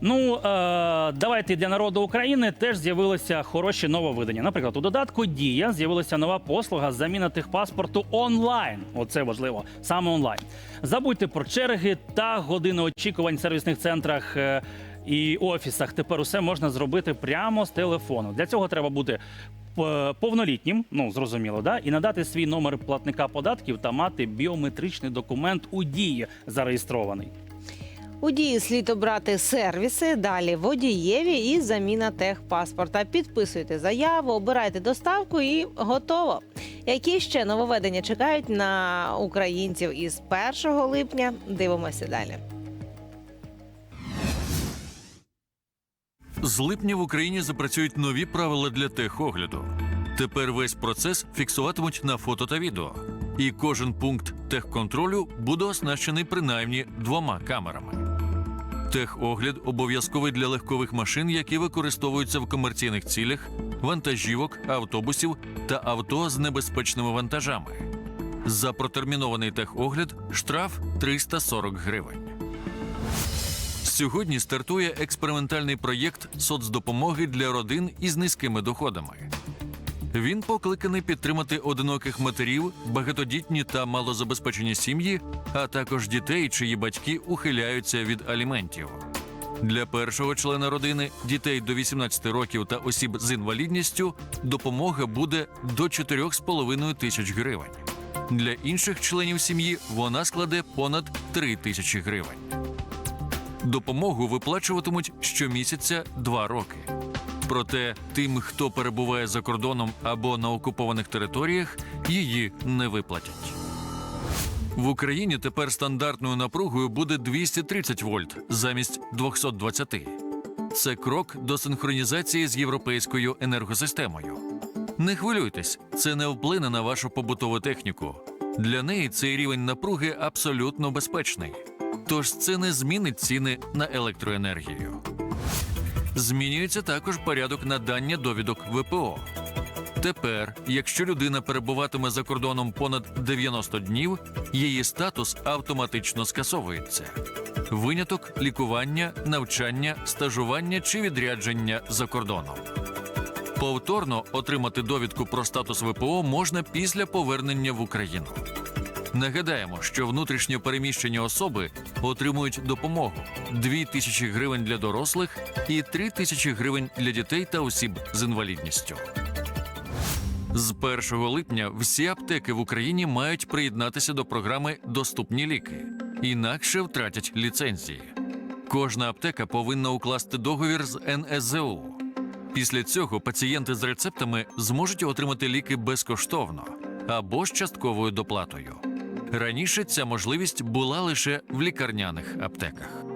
Ну е, давайте для народу України теж з'явилися хороші нововидання. Наприклад, у додатку Дія з'явилася нова послуга заміна техпаспорту онлайн. Оце важливо, саме онлайн. Забудьте про черги та години очікувань в сервісних центрах. е, і офісах тепер усе можна зробити прямо з телефону. Для цього треба бути е, повнолітнім, ну зрозуміло, да, і надати свій номер платника податків та мати біометричний документ у дії зареєстрований. У дії слід обрати сервіси, далі водієві і заміна техпаспорта. Підписуйте заяву, обирайте доставку і готово. Які ще нововведення чекають на українців із 1 липня? Дивимося далі. З липня в Україні запрацюють нові правила для техогляду. Тепер весь процес фіксуватимуть на фото та відео, і кожен пункт техконтролю буде оснащений принаймні двома камерами. Техогляд обов'язковий для легкових машин, які використовуються в комерційних цілях, вантажівок, автобусів та авто з небезпечними вантажами. За протермінований техогляд штраф 340 гривень. Сьогодні стартує експериментальний проєкт соцдопомоги для родин із низькими доходами. Він покликаний підтримати одиноких матерів, багатодітні та малозабезпечені сім'ї, а також дітей, чиї батьки ухиляються від аліментів. Для першого члена родини, дітей до 18 років та осіб з інвалідністю, допомога буде до 4,5 тисяч гривень. Для інших членів сім'ї вона складе понад 3 тисячі гривень. Допомогу виплачуватимуть щомісяця два роки. Проте тим, хто перебуває за кордоном або на окупованих територіях, її не виплатять. В Україні тепер стандартною напругою буде 230 вольт замість 220. Це крок до синхронізації з європейською енергосистемою. Не хвилюйтесь, це не вплине на вашу побутову техніку. Для неї цей рівень напруги абсолютно безпечний. Тож це не змінить ціни на електроенергію. Змінюється також порядок надання довідок ВПО. Тепер, якщо людина перебуватиме за кордоном понад 90 днів, її статус автоматично скасовується. Виняток лікування, навчання, стажування чи відрядження за кордоном. Повторно отримати довідку про статус ВПО можна після повернення в Україну. Нагадаємо, що внутрішньо переміщені особи отримують допомогу 2 тисячі гривень для дорослих і 3 тисячі гривень для дітей та осіб з інвалідністю. З 1 липня всі аптеки в Україні мають приєднатися до програми Доступні ліки, інакше втратять ліцензії. Кожна аптека повинна укласти договір з НСЗУ. Після цього пацієнти з рецептами зможуть отримати ліки безкоштовно або з частковою доплатою. Раніше ця можливість була лише в лікарняних аптеках.